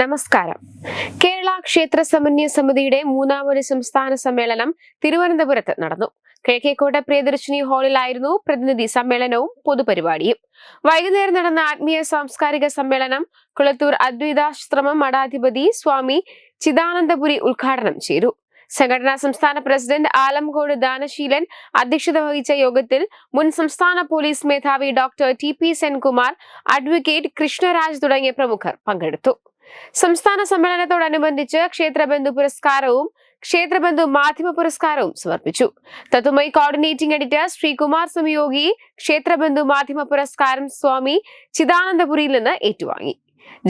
നമസ്കാരം. കേരള ക്ഷേത്ര സമന്വയ സമിതിയുടെ മൂന്നാമത് സംസ്ഥാന സമ്മേളനം തിരുവനന്തപുരത്ത് നടന്നു. കിഴക്കേക്കോട്ട പ്രിയദർശിനി ഹാളിലായിരുന്നു പ്രതിനിധി സമ്മേളനവും പൊതുപരിപാടിയും. വൈകുന്നേരം നടന്ന ആത്മീയ സാംസ്കാരിക സമ്മേളനം കുളത്തൂർ അദ്വൈതാശ്രമം മഠാധിപതി സ്വാമി ചിദാനന്ദപുരി ഉദ്ഘാടനം ചെയ്തു. സംഘടനാ സംസ്ഥാന പ്രസിഡന്റ് ആലംകോട് ദാനശീലൻ അധ്യക്ഷത വഹിച്ച യോഗത്തിൽ മുൻ സംസ്ഥാന പോലീസ് മേധാവി doctor T P Senkumar advocate Krishnaraj തുടങ്ങിയ പ്രമുഖർ പങ്കെടുത്തു. സംസ്ഥാന സമ്മേളനത്തോടനുബന്ധിച്ച് ക്ഷേത്രബന്ധു പുരസ്കാരവും ക്ഷേത്രബന്ധു മാധ്യമ പുരസ്കാരവും സമർപ്പിച്ചു. തത്തുമൈ കോർഡിനേറ്റിംഗ് എഡിറ്റർ ശ്രീകുമാർ സംയോഗി ക്ഷേത്രബന്ധു മാധ്യമ പുരസ്കാരം സ്വാമി ചിദാനന്ദപുരിയിൽ നിന്ന് ഏറ്റുവാങ്ങി.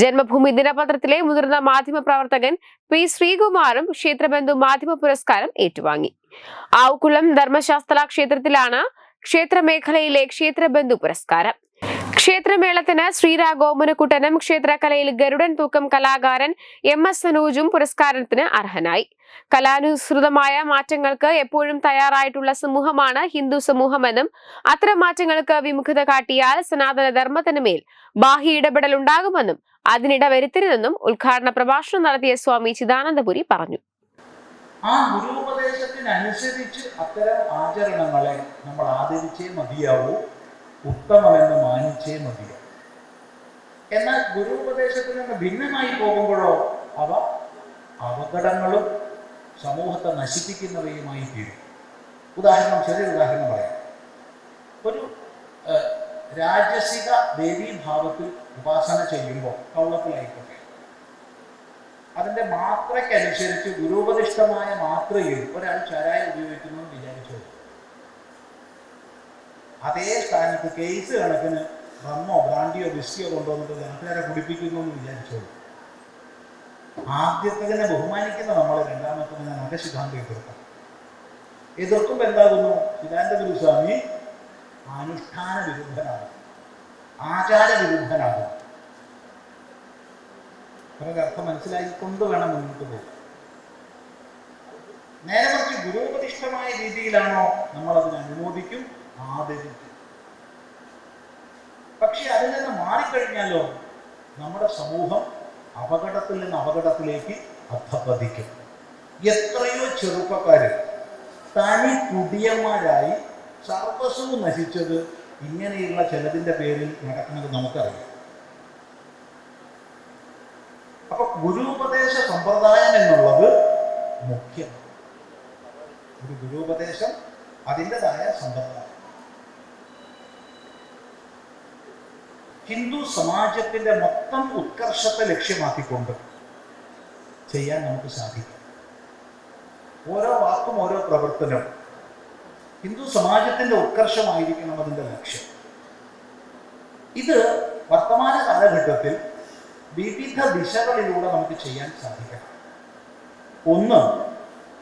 ജന്മഭൂമി ദിനപത്രത്തിലെ മുതിർന്ന മാധ്യമ പ്രവർത്തകൻ പി ശ്രീകുമാറും ക്ഷേത്രബന്ധു മാധ്യമ പുരസ്കാരം ഏറ്റുവാങ്ങി. ആവുകുളം ധർമ്മശാസ്ത്ര ക്ഷേത്രത്തിലാണ് ക്ഷേത്രമേഖലയിലെ ക്ഷേത്രബന്ധു പുരസ്കാരം. ക്ഷേത്രമേളത്തിന് ശ്രീരാഗോമനക്കുട്ടനും ക്ഷേത്രകലയിൽ ഗരുഡൻ തൂക്കം കലാകാരൻ എം എസ് സനൂജും പുരസ്കാരത്തിന് അർഹനായി. കലാനുസൃതമായ മാറ്റങ്ങൾക്ക് എപ്പോഴും തയ്യാറായിട്ടുള്ള സമൂഹമാണ് ഹിന്ദു സമൂഹമെന്നും അത്തരം മാറ്റങ്ങൾക്ക് വിമുഖത കാട്ടിയാൽ സനാതന ധർമ്മത്തിന് മേൽ ബാഹ്യ ഇടപെടൽ ഉണ്ടാകുമെന്നും അതിനിട വരുത്തരുതെന്നും ഉദ്ഘാടന പ്രഭാഷണം നടത്തിയ സ്വാമി ചിദാനന്ദപുരി പറഞ്ഞു. ആ ഗുരുപദേശത്തിനനുസരിച്ച് അത്തരം ആചരണങ്ങളെ നമ്മൾ ആദരിച്ചേ മതിയാവൂ. ഉത്തമമെന്ന് മാനിച്ചേ മതിയോ? എന്നാൽ ഗുരുപദേശത്തിൽ നിന്ന് ഭിന്നമായി പോകുമ്പോഴോ അവ അപകടങ്ങളും സമൂഹത്തെ നശിപ്പിക്കുന്നവയുമായി തീരും. ഉദാഹരണം ചെറിയ ഉദാഹരണം പറയാം. ഒരു രാജസിക ദേവീഭാവത്തിൽ ഉപാസന ചെയ്യുമ്പോൾ കൗളത്തിലായിക്കോട്ടെ അതിന്റെ മാത്രയ്ക്കനുസരിച്ച് ഗുരുപദിഷ്ടമായ മാത്രയിൽ ഒരാൾ ചരായ ഉപയോഗിക്കുന്നു എന്ന് വിചാരിച്ചു അതേ സ്ഥാനത്ത് കേസ് കണക്കിന് റമ്മോ ബ്രാൻഡിയോ വിസ്കിയോ കൊണ്ടുവന്നിട്ട് നാട്ടുകാരെ കുടിപ്പിക്കുന്നു എന്ന് വിചാരിച്ചോളൂ ആദ്യത്തതിനെ ബഹുമാനിക്കുന്ന നമ്മൾ രണ്ടാമത്തതിനെ സിദ്ധാന്തം എതിർക്കാം. എതിർക്കുമ്പോൾ എന്താകുന്നു? ചിദാനന്ദഗുരു സ്വാമി അനുഷ്ഠാന വിരുദ്ധനാകും. ആചാര വിരുദ്ധനാകും. അവരുടെ അർത്ഥം മനസ്സിലാക്കിക്കൊണ്ട് വേണം മുന്നോട്ട് പോകും നേരെ ഗുരുപതിഷ്ഠമായ രീതിയിലാണോ നമ്മൾ അതിനെ അനുമോദിക്കും? ആദരിക്കും. പക്ഷെ അതിൽ നിന്ന് മാറിക്കഴിഞ്ഞാലോ നമ്മുടെ സമൂഹം അപകടത്തിൽ നിന്ന് അപകടത്തിലേക്ക് അധപ്പതിക്കും എത്രയോ ചെറുപ്പക്കാര് തനി കുടിയന്മാരായി സർവസ്വവും നശിച്ചത് ഇങ്ങനെയുള്ള ചിലതിന്റെ പേരിൽ നടക്കുന്നത് നമുക്കറിയാം. അപ്പൊ ഗുരുപദേശ സമ്പ്രദായം എന്നുള്ളത് മുഖ്യം. ഒരു ഗുരുപദേശം അതിന്റെതായ സമ്പ്രദായം ഹിന്ദു സമാജത്തിന്റെ മൊത്തം ഉത്കർഷത്തെ ലക്ഷ്യമാക്കിക്കൊണ്ട് ചെയ്യാൻ നമുക്ക് സാധിക്കും. ഓരോ വാക്കും ഓരോ പ്രവർത്തനവും ഹിന്ദു സമാജത്തിന്റെ ഉത്കർഷമായിരിക്കണം അതിന്റെ ലക്ഷ്യം. ഇത് വർത്തമാന കാലഘട്ടത്തിൽ വിവിധ ദിശകളിലൂടെ നമുക്ക് ചെയ്യാൻ സാധിക്കണം. ഒന്ന്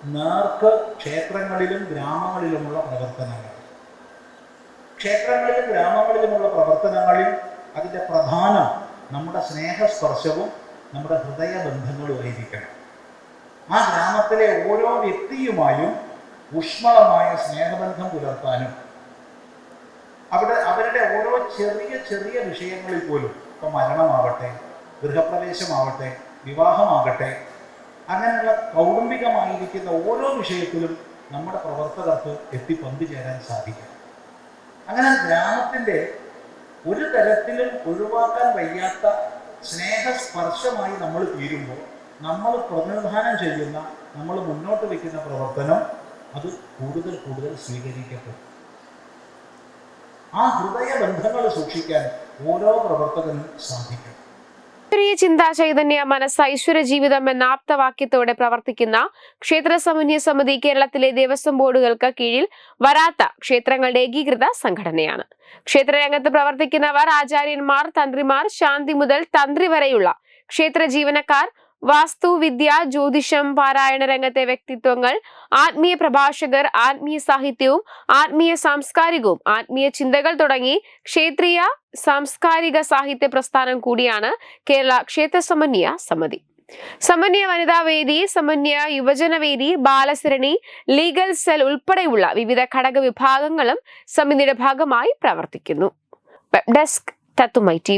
നേർക്ക് ക്ഷേത്രങ്ങളിലും ഗ്രാമങ്ങളിലുമുള്ള പ്രവർത്തനങ്ങൾ. ക്ഷേത്രങ്ങളിലും ഗ്രാമങ്ങളിലുമുള്ള പ്രവർത്തനങ്ങളിൽ അതിന്റെ പ്രധാനം നമ്മുടെ സ്നേഹസ്പർശവും നമ്മുടെ ഹൃദയബന്ധങ്ങളുമായിരിക്കണം ആ ഗ്രാമത്തിലെ ഓരോ വ്യക്തിയുമായും ഊഷ്മളമായ സ്നേഹബന്ധം പുലർത്താനും അവിടെ അവരുടെ ഓരോ ചെറിയ ചെറിയ വിഷയങ്ങളിൽ പോലും ഇപ്പം മരണമാവട്ടെ ഗൃഹപ്രവേശമാവട്ടെ വിവാഹമാകട്ടെ അങ്ങനെയുള്ള കൗടുംബികമായിരിക്കുന്ന ഓരോ വിഷയത്തിലും നമ്മുടെ പ്രവർത്തകർക്ക് എത്തി പങ്കുചേരാൻ സാധിക്കും. അങ്ങനെ ഗ്രാമത്തിന്റെ ഒരു തരത്തിലും ഒഴിവാക്കാൻ വയ്യാത്ത സ്നേഹസ്പർശമായി നമ്മൾ തീരുമ്പോൾ നമ്മൾ പ്രതിനിധാനം ചെയ്യുന്ന നമ്മൾ മുന്നോട്ട് വയ്ക്കുന്ന പ്രവർത്തനം അത് കൂടുതൽ കൂടുതൽ സ്വീകരിക്കപ്പെടും. ആ ഹൃദയ ബന്ധങ്ങൾ സൂക്ഷിക്കാൻ ഓരോ പ്രവർത്തകനും സാധിക്കും. ഈശ്വരീയ ചിന്താചൈതന്യ മനസ്സ് ഐശ്വര്യ ജീവിതം എന്ന ആപ്തവാക്യത്തോടെ പ്രവർത്തിക്കുന്ന ക്ഷേത്ര സമന്വയ സമിതി കേരളത്തിലെ ദേവസ്വം ബോർഡുകൾക്ക് കീഴിൽ വരാത്ത ക്ഷേത്രങ്ങളുടെ ഏകീകൃത സംഘടനയാണ്. ക്ഷേത്രരംഗത്ത് പ്രവർത്തിക്കുന്നവർ ആചാര്യന്മാർ തന്ത്രിമാർ ശാന്തി മുതൽ തന്ത്രി വരെയുള്ള ക്ഷേത്ര ജീവനക്കാർ വാസ്തുവിദ്യ ജ്യോതിഷം പാരായണ രംഗത്തെ വ്യക്തിത്വങ്ങൾ ആത്മീയ പ്രഭാഷകർ ആത്മീയ സാഹിത്യവും ആത്മീയ സാംസ്കാരികവും ആത്മീയ ചിന്തകൾ തുടങ്ങി ക്ഷേത്രീയ സാംസ്കാരിക സാഹിത്യ പ്രസ്ഥാനം കൂടിയാണ് കേരള ക്ഷേത്ര സമന്വയ സമിതി. സമന്വയ വനിതാ വേദി സമന്വയ യുവജന വേദി ബാലസരണി ലീഗൽ സെൽ ഉൾപ്പെടെയുള്ള വിവിധ ഘടക വിഭാഗങ്ങളും സമിതിയുടെ ഭാഗമായി പ്രവർത്തിക്കുന്നു. വെബ് ഡെസ്ക് തത്തുമൈ ടി